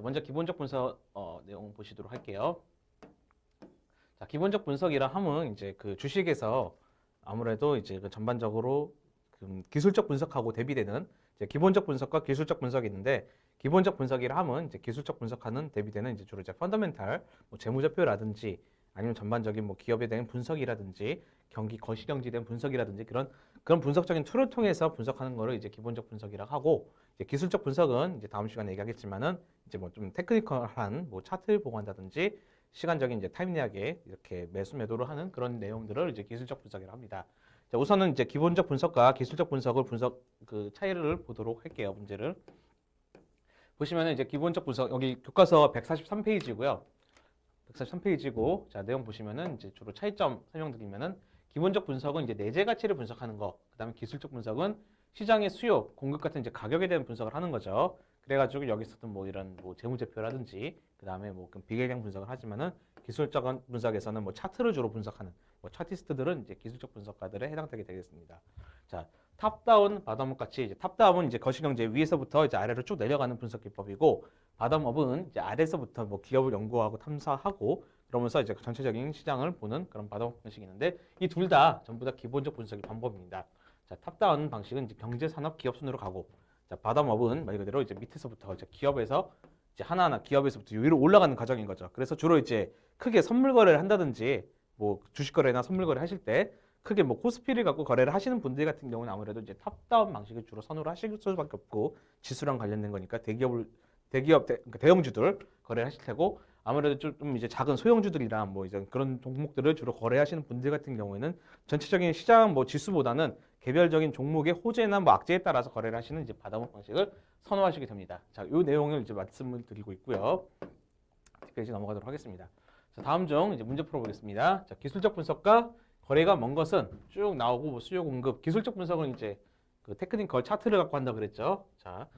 자, 먼저 기본적 분석 어, 내용 보시도록 할게요. 자, 기본적 분석이라 함은 이제 그 주식에서 아무래도 이제 그 전반적으로 그 기술적 분석하고 대비되는 이제 기본적 분석과 기술적 분석이 있는데 기본적 분석이라 함은 이제 기술적 분석하는 대비되는 이제 주로 이제 펀더멘탈 뭐 재무제표라든지 아니면 전반적인 뭐 기업에 대한 분석이라든지 경기 거시경제에 대한 분석이라든지 그런 그런 분석적인 툴을 통해서 분석하는 거를 이제 기본적 분석이라고 하고 이제 기술적 분석은 이제 다음 시간에 얘기하겠지만은 이제 뭐 좀 테크니컬한 뭐 차트를 보관한다든지 시간적인 이제 타임리하게 이렇게 매수 매도를 하는 그런 내용들을 이제 기술적 분석이라고 합니다. 자, 우선은 이제 기본적 분석과 기술적 분석을 분석 그 차이를 보도록 할게요. 문제를 보시면은 이제 기본적 분석 여기 교과서 143페이지고요. 143페이지고 자 내용 보시면은 이제 주로 차이점 설명드리면은 기본적 분석은 이제 내재 가치를 분석하는 거, 그다음에 기술적 분석은 시장의 수요, 공급 같은 이제 가격에 대한 분석을 하는 거죠. 그래가지고 여기서도 뭐 이런 뭐 재무제표라든지 그다음에 뭐 비계량 분석을 하지만은 기술적 분석에서는 뭐 차트를 주로 분석하는 뭐 차티스트들은 이제 기술적 분석가들에 해당되게 되겠습니다. 자, 탑다운, 바텀업 같이 이제 탑다운은 이제 거시경제 위에서부터 이제 아래로 쭉 내려가는 분석 기법이고 바텀업은 이제 아래에서부터 뭐 기업을 연구하고 탐사하고 그러면서 이제 전체적인 시장을 보는 그런 바텀업 방식이 있는데 이 둘 다 전부 다 기본적 분석의 방법입니다. 자, 탑다운 방식은 이제 경제 산업 기업 순으로 가고 자, 바텀업은 말 그대로 이제 밑에서부터 이제 기업에서 이제 하나하나 기업에서부터 위로 올라가는 과정인 거죠. 그래서 주로 이제 크게 선물 거래를 한다든지 뭐 주식 거래나 선물 거래 하실 때 크게 뭐 코스피를 갖고 거래를 하시는 분들 같은 경우는 아무래도 이제 탑다운 방식을 주로 선호를 하실 수밖에 없고 지수랑 관련된 거니까 대기업을 대기업 대, 그러니까 대형주들 거래를 하실 테고 아무래도 좀, 좀 이제 작은 소형주들이나 뭐 이제 그런 종목들을 주로 거래하시는 분들 같은 경우에는 전체적인 시장 뭐 지수보다는 개별적인 종목의 호재나 뭐 악재에 따라서 거래를 하시는 이제 바다목 방식을 선호하시게 됩니다. 자, 이 내용을 이제 말씀을 드리고 있고요. 페이지 넘어가도록 하겠습니다. 자, 다음 중 이제 문제 풀어보겠습니다. 자, 기술적 분석과 거래가 먼 것은 쭉 나오고 뭐 수요 공급, 기술적 분석은 이제 그 테크니컬 차트를 갖고 한다 그랬죠. 자,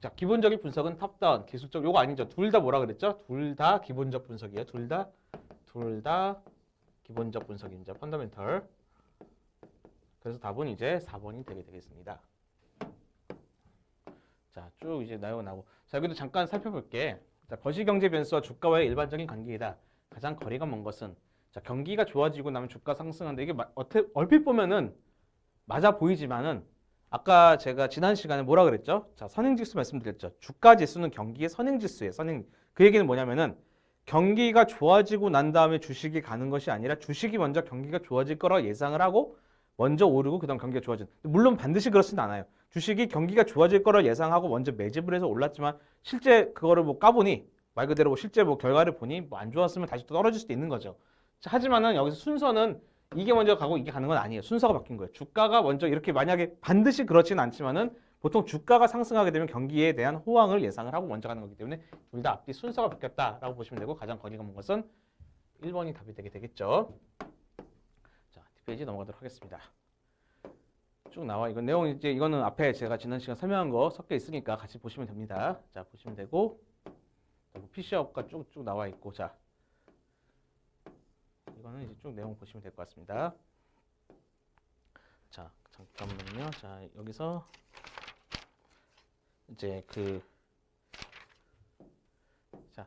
자 기본적인 분석은 탑다운, 기술적 요거 아니죠. 둘 다 뭐라 그랬죠? 둘 다 기본적 분석이에요. 둘 다 둘 다 기본적 분석입니다. 펀더멘털. 그래서 답은 이제 4번이 되게 되겠습니다. 자, 쭉 이제 나오고 나고. 자, 여기도 잠깐 살펴볼게. 자, 거시경제 변수와 주가와의 일반적인 관계이다. 가장 거리가 먼 것은 자, 경기가 좋아지고 나면 주가 상승하는데 이게 마- 어떻게 얼핏 보면은 맞아 보이지만은 아까 제가 지난 시간에 뭐라 그랬죠? 자, 선행지수 말씀드렸죠. 주가 지수는 경기의 선행지수예요. 선행. 그 얘기는 뭐냐면은 경기가 좋아지고 난 다음에 주식이 가는 것이 아니라 주식이 먼저 경기가 좋아질 거라 예상을 하고 먼저 오르고 그다음 경기가 좋아진. 물론 반드시 그렇지는 않아요. 주식이 경기가 좋아질 거라 예상하고 먼저 매집을 해서 올랐지만 실제 그거를 뭐 까보니 말 그대로 뭐 실제 뭐 결과를 보니 뭐 안 좋았으면 다시 또 떨어질 수도 있는 거죠. 자, 하지만은 여기서 순서는 이게 먼저 가고 이게 가는 건 아니에요. 순서가 바뀐 거예요. 주가가 먼저 이렇게 만약에 반드시 그렇지는 않지만은 보통 주가가 상승하게 되면 경기에 대한 호황을 예상을 하고 먼저 가는 거기 때문에 둘 다 앞뒤 순서가 바뀌었다라고 보시면 되고 가장 거리가 먼 것은 1번이 답이 되게 되겠죠. 자, 뒷페이지 넘어가도록 하겠습니다. 쭉 나와 이건 내용 이제 이거는 앞에 제가 지난 시간 설명한 거 섞여 있으니까 같이 보시면 됩니다. 자, 보시면 되고 PC업과 쭉쭉 나와 있고 자 이거는 이제 쭉 내용 보시면 될 것 같습니다. 자, 잠깐만요. 자, 여기서 이제 그 자,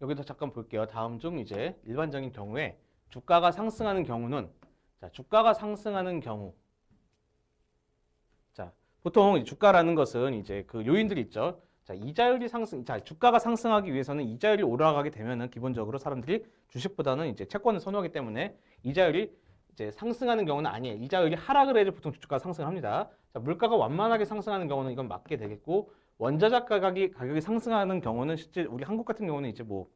여기도 잠깐 볼게요. 다음 중 이제 일반적인 경우에 주가가 상승하는 경우는 자, 주가가 상승하는 경우 자, 보통 이 주가라는 것은 이제 그 요인들이 있죠. 자, 이자율이 상승, 자, 주가가 상승하기 위해서는 이자율이 올라가게 되면은 기본적으로 사람들이 주식보다는 이제 채권을 선호하기 때문에 이자율이 이제 상승하는 경우는 아니에요. 이자율이 하락을 해야 보통 주가가 상승합니다. 자, 물가가 완만하게 상승하는 경우는 이건 맞게 되겠고 원자재 가격이 가격이 상승하는 경우는 실제 우리 한국 같은 경우는 이제 뭐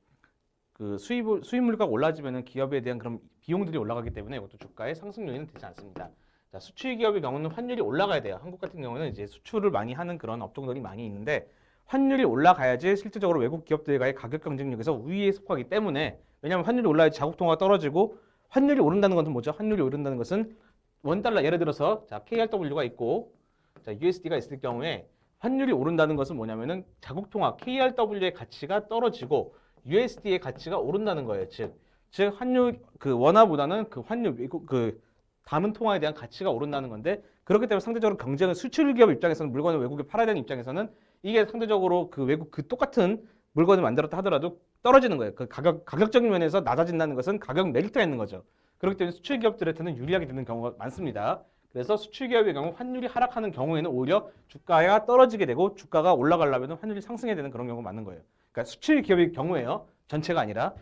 그 수입 수입 물가가 올라지면은 기업에 대한 그런 비용들이 올라가기 때문에 이것도 주가의 상승 요인은 되지 않습니다. 자, 수출 기업의 경우는 환율이 올라가야 돼요. 한국 같은 경우는 이제 수출을 많이 하는 그런 업종들이 많이 있는데 환율이 올라가야지 실질적으로 외국 기업들과의 가격 경쟁력에서 우위에 속하기 때문에 왜냐하면 환율이 올라야지 자국 통화가 떨어지고 환율이 오른다는 것은 뭐죠? 환율이 오른다는 것은 원 달러 예를 들어서 자 KRW가 있고 자 USD가 있을 경우에 환율이 오른다는 것은 뭐냐면은 자국 통화 KRW의 가치가 떨어지고 USD의 가치가 오른다는 거예요. 즉, 즉 환율 그 원화보다는 그 환율 외국 그 담은 통화에 대한 가치가 오른다는 건데 그렇기 때문에 상대적으로 경쟁은 수출 기업 입장에서는 물건을 외국에 팔아야 되는 입장에서는 이게 상대적으로 그 외국 그 똑같은 물건을 만들었다 하더라도 떨어지는 거예요. 그 가격 가격적인 면에서 낮아진다는 것은 가격 메리트가 있는 거죠. 그렇기 때문에 수출 기업들한테는 유리하게 되는 경우가 많습니다. 그래서 수출 기업의 경우 환율이 하락하는 경우에는 오히려 주가가 떨어지게 되고 주가가 올라가려면 환율이 상승해야 되는 그런 경우가 많은 거예요. 그러니까 수출 기업의 경우에요. 전체가 아니라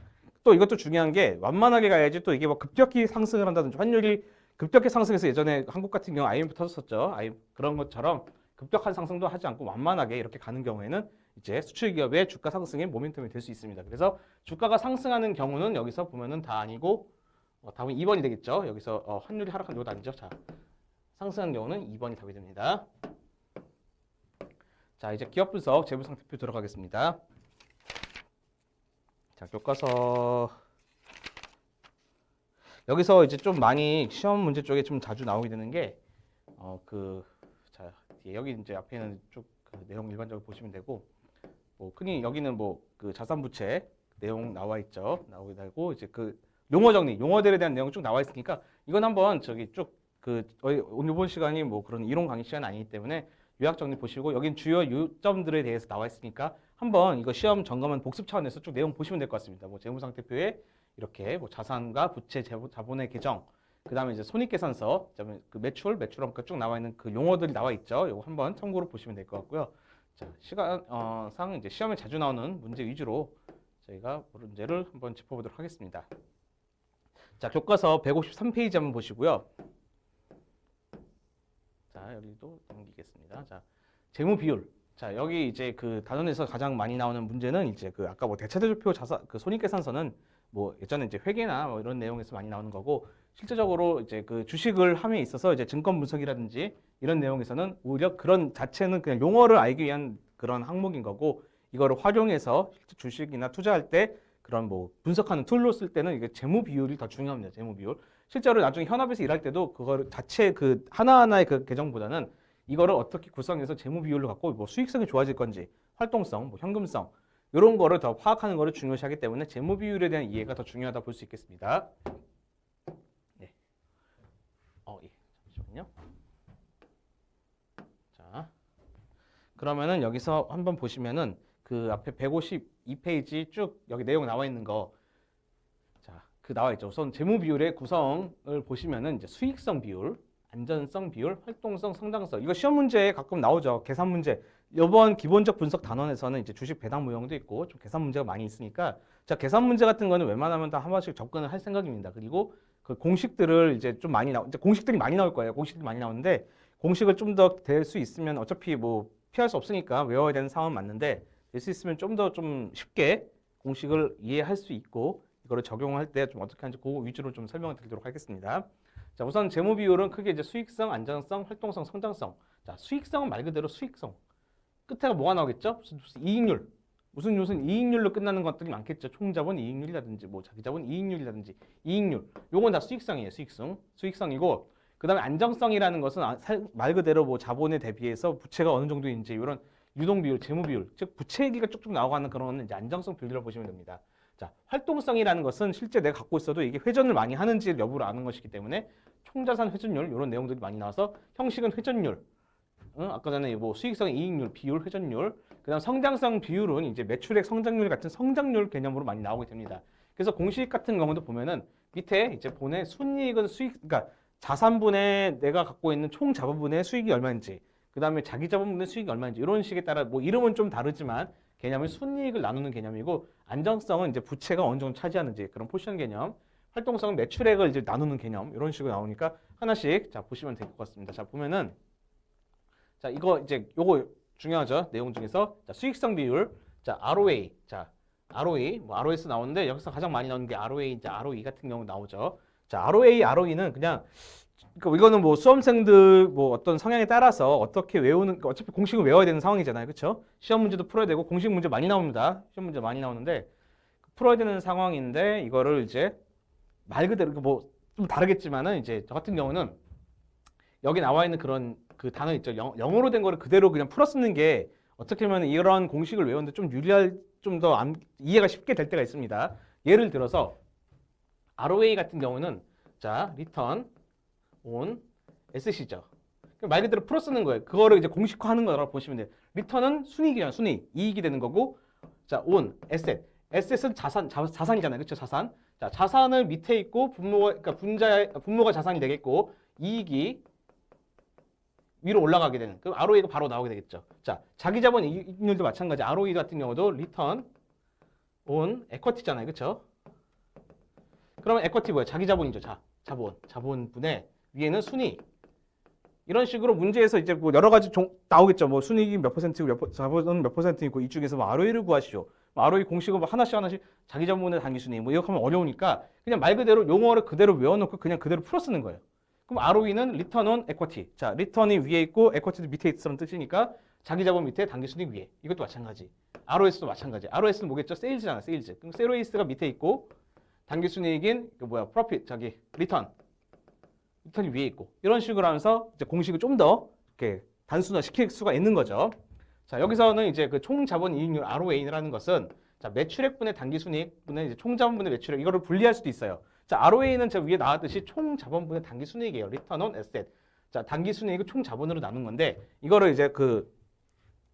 또 이것도 중요한 게 완만하게 가야지 또 이게 뭐 급격히 상승을 한다든지 환율이 급격히 상승해서 예전에 한국 같은 경우 IMF 터졌었죠. 아이 그런 것처럼 급격한 상승도 하지 않고 완만하게 이렇게 가는 경우에는 이제 수출 기업의 주가 상승의 모멘텀이 될 수 있습니다. 그래서 주가가 상승하는 경우는 여기서 보면은 다 아니고 어, 답은 2번이 되겠죠. 여기서 어, 환율이 하락한 이것도 아니죠. 자, 상승한 경우는 2번이 답이 됩니다. 자, 이제 기업 분석 재무 상태표 들어가겠습니다. 자, 교과서 여기서 이제 좀 많이 시험 문제 쪽에 좀 자주 나오게 되는 게 어, 그 자, 뒤에 여기 이제 앞에는 쭉그 내용 일반적으로 보시면 되고 뭐 흔히 여기는 뭐 그 자산 부채 내용 나와 있죠. 나오게 되고 이제 그 용어 정리, 용어들에 대한 내용 쭉 나와 있으니까 이건 한번 저기 쭉그 이번 시간이 뭐 그런 이론 강의 시간 아니기 때문에 요약 정리 보시고 여긴 주요 요점들에 대해서 나와 있으니까 한번 이거 시험 점검한 복습 차원에서 쭉 내용 보시면 될 것 같습니다. 뭐 재무상태표에 이렇게 뭐 자산과 부채 자본- 자본의 계정 그 다음에 이제 손익계산서 그 매출 매출원가 쭉 나와 있는 그 용어들이 나와 있죠. 이거 한번 참고로 보시면 될 것 같고요. 자 시간 어, 상 이제 시험에 자주 나오는 문제 위주로 저희가 문제를 한번 짚어보도록 하겠습니다. 자 교과서 153페이지 한번 보시고요. 자 여기도 넘기겠습니다. 자 재무 비율. 자 여기 이제 그 단원에서 가장 많이 나오는 문제는 이제 그 아까 뭐 대차대조표 자산 그 손익계산서는 뭐 예전에 이제 회계나 뭐 이런 내용에서 많이 나오는 거고 실제적으로 이제 그 주식을 함에 있어서 이제 증권 분석이라든지 이런 내용에서는 오히려 그런 자체는 그냥 용어를 알기 위한 그런 항목인 거고 이거를 활용해서 실제 주식이나 투자할 때 그런 뭐 분석하는 툴로 쓸 때는 이게 재무 비율이 더 중요합니다. 재무 비율. 실제로 나중에 현업에서 일할 때도 그거를 자체 그 하나하나의 그 계정보다는 이거를 어떻게 구성해서 재무 비율로 갖고 뭐 수익성이 좋아질 건지 활동성, 뭐 현금성 이런 거를 더 파악하는 거를 중요시하기 때문에 재무 비율에 대한 이해가 더 중요하다 볼 수 있겠습니다. 네. 어, 예. 잠시만요. 자. 그러면은 여기서 한번 보시면은 그 앞에 152페이지 쭉 여기 내용 나와 있는 거 자, 그 나와 있죠. 우선 재무 비율의 구성을 보시면은 이제 수익성 비율, 안전성 비율, 활동성, 성장성. 이거 시험 문제에 가끔 나오죠. 계산 문제. 이번 기본적 분석 단원에서는 이제 주식 배당 무형도 있고 좀 계산 문제가 많이 있으니까 자, 계산 문제 같은 거는 웬만하면 다 한 번씩 접근을 할 생각입니다. 그리고 그 공식들을 이제 좀 많이 나오 이제 공식들이 많이 나올 거예요. 공식들이 많이 나오는데 공식을 좀 더 될 수 있으면 어차피 뭐 피할 수 없으니까 외워야 되는 상황은 맞는데 될 수 있으면 좀 더좀 쉽게 공식을 이해할 수 있고 이거를 적용할 때 좀 어떻게 하는지 그거 위주로 좀 설명을 드리도록 하겠습니다. 자, 우선 재무 비율은 크게 이제 수익성, 안정성, 활동성, 성장성. 자, 수익성은 말 그대로 수익성. 끝에가 뭐가 나오겠죠? 무슨, 무슨 이익률. 무슨 무슨 이익률로 끝나는 것들이 많겠죠. 총자본 이익률이라든지 뭐 자기자본 이익률이라든지 이익률. 요건 다 수익성이에요. 수익성. 수익성이고 그다음에 안정성이라는 것은 아- 살- 말 그대로 뭐 자본에 대비해서 부채가 어느 정도인지 이런 유동 비율, 재무 비율, 즉 부채 얘기가 쭉쭉 나오고 하는 그런 이제 안정성 비율이라고 보시면 됩니다. 자, 활동성이라는 것은 실제 내가 갖고 있어도 이게 회전을 많이 하는지 여부를 아는 것이기 때문에 총자산 회전율 이런 내용들이 많이 나와서 형식은 회전율, 응? 아까 전에 뭐 수익성 이익률, 비율, 회전율, 그다음 성장성 비율은 이제 매출액 성장률 같은 성장률 개념으로 많이 나오게 됩니다. 그래서 공식 같은 경우도 보면은 밑에 이제 본의 순이익은 수익, 그러니까 자산분의 내가 갖고 있는 총 자본분의 수익이 얼마인지, 그 다음에 자기 자본분의 수익이 얼마인지 이런 식에 따라 뭐 이름은 좀 다르지만 개념은 순이익을 나누는 개념이고 안정성은 이제 부채가 어느 정도 차지하는지 그런 포션 개념, 활동성은 매출액을 이제 나누는 개념 이런 식으로 나오니까 하나씩 자 보시면 될 것 같습니다. 자 보면은 자 이거 이제 요거 중요하죠 내용 중에서 자 수익성 비율, 자 ROA, 자 ROE 뭐 ROS 나오는데 여기서 가장 많이 나오는 게 ROA 이제 ROE 같은 경우 나오죠. 자 ROA, ROE는 그냥 그러니까 이거는 뭐 수험생들 뭐 어떤 성향에 따라서 어떻게 외우는 그러니까 어차피 공식을 외워야 되는 상황이잖아요, 그렇죠? 시험 문제도 풀어야 되고 공식 문제 많이 나옵니다. 시험 문제 많이 나오는데 풀어야 되는 상황인데 이거를 이제 말 그대로 뭐 좀 다르겠지만은 이제 저 같은 경우는 여기 나와 있는 그런 그 단어 있죠. 영, 영어로 된 거를 그대로 그냥 풀어 쓰는 게 어떻게 보면 이런 공식을 외우는데 좀 유리할 좀 더 이해가 쉽게 될 때가 있습니다. 예를 들어서 ROA 같은 경우는 자 리턴 온 SC죠. 그말 그대로 풀어 쓰는 거예요. 그거를 이제 공식화하는 거라고 보시면 돼요. 리턴은 순이익이잖아요. 순이익. 이익이 되는 거고 자, 온, 에셋. 에셋은 자산, 자, 자산이잖아요. 그렇죠? 자산. 자, 자산은 밑에 있고 분모가 그러니까 분자 분모가 자산이 되겠고 이익이 위로 올라가게 되는. 그럼 ROE가 바로 나오게 되겠죠. 자, 자기 자본 이익률도 마찬가지. ROE 같은 경우도 리턴 온 에쿼티잖아요. 그렇죠? 그러면 에쿼티 뭐야? 자기 자본이죠. 자, 자본. 자본분의 위에는 순이익. 이런 식으로 문제에서 이제 뭐 여러 가지 종, 나오겠죠. 뭐 순이익이 몇 퍼센트고 몇, 퍼- 자본은 몇 퍼센트 있고 이쪽에서 뭐 ROE를 구하시오. 뭐 ROE 공식을 뭐 하나씩 하나씩 자기 자본의 단기 순이익 뭐 이렇게 하면 어려우니까 그냥 말 그대로 용어를 그대로 외워놓고 그냥 그대로 풀어 쓰는 거예요. 그럼 ROE는 리턴 온 에쿼티. 자, 리턴이 위에 있고 에쿼티도 밑에 있다는 뜻이니까 자기 자본 밑에 단기 순이익 위에. 이것도 마찬가지. ROS도 마찬가지. ROS는 뭐겠죠? 세일즈잖아, 세일즈. 그럼 세로이스가 밑에 있고 단기 순이익인 그 뭐야? 프로핏 저기 리턴. 리턴이 위에 있고 이런 식으로 하면서 이제 공식을 좀 더 이렇게 단순화 시킬 수가 있는 거죠. 자, 여기서는 이제 그 총 자본 이익률 ROA라는 것은 자, 매출액분의 단기 순이익분의 이제 총 자본분의 매출액 이거를 분리할 수도 있어요. 자, ROA는 제가 위에 나왔듯이 총 자본분의 단기 순이익이에요. 리턴 온 에셋. 자, 단기 순이익을 총 자본으로 나눈 건데 이거를 이제 그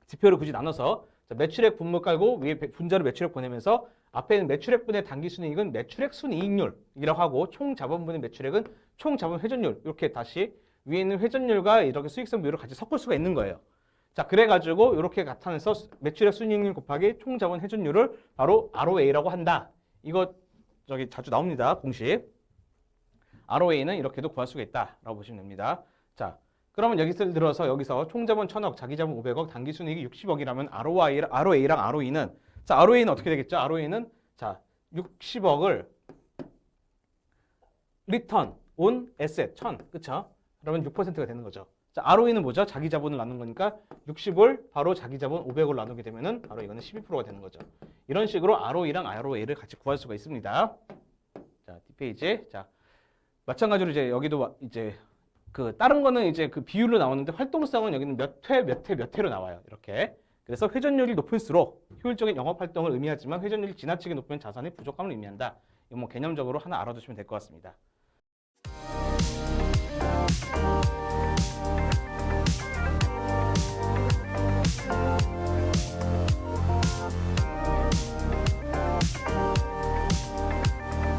지표를 굳이 나눠서 자, 매출액 분모 깔고 위에 배- 분자로 매출액 보내면서 앞에 있는 매출액분의 단기 순이익은 매출액 순이익률이라고 하고 총 자본분의 매출액은 총 자본 회전율 이렇게 다시 위에 있는 회전율과 이렇게 수익성 비율을 같이 섞을 수가 있는 거예요. 자, 그래가지고 이렇게 나타내서 매출액 순이익률 곱하기 총 자본 회전율을 바로 ROA라고 한다. 이거 저기 자주 나옵니다. 공식. ROA는 이렇게도 구할 수가 있다라고 보시면 됩니다. 자, 그러면 여기서 들어서 여기서 총 자본 1000억, 자기 자본 500억, 단기 순이익이 60억이라면 ROI, ROA랑 ROE는 자, ROA는 어떻게 되겠죠? ROA는 자, 60억을 리턴 온 에셋 1000. 그쵸? 그러면 6%가 되는 거죠. 자, ROE는 뭐죠? 자기 자본을 나눈 거니까 60을 바로 자기 자본 500을 나누게 되면은 바로 이거는 12%가 되는 거죠. 이런 식으로 ROE랑 ROA를 같이 구할 수가 있습니다. 자, 뒷페이지. 자, 마찬가지로 이제 여기도 와- 이제 그 다른 거는 이제 그 비율로 나오는데 활동성은 여기는 몇 회, 몇 회, 몇 회로 나와요. 이렇게. 그래서 회전율이 높을수록 효율적인 영업 활동을 의미하지만 회전율이 지나치게 높으면 자산의 부족함을 의미한다. 이거 뭐 개념적으로 하나 알아두시면 될 것 같습니다.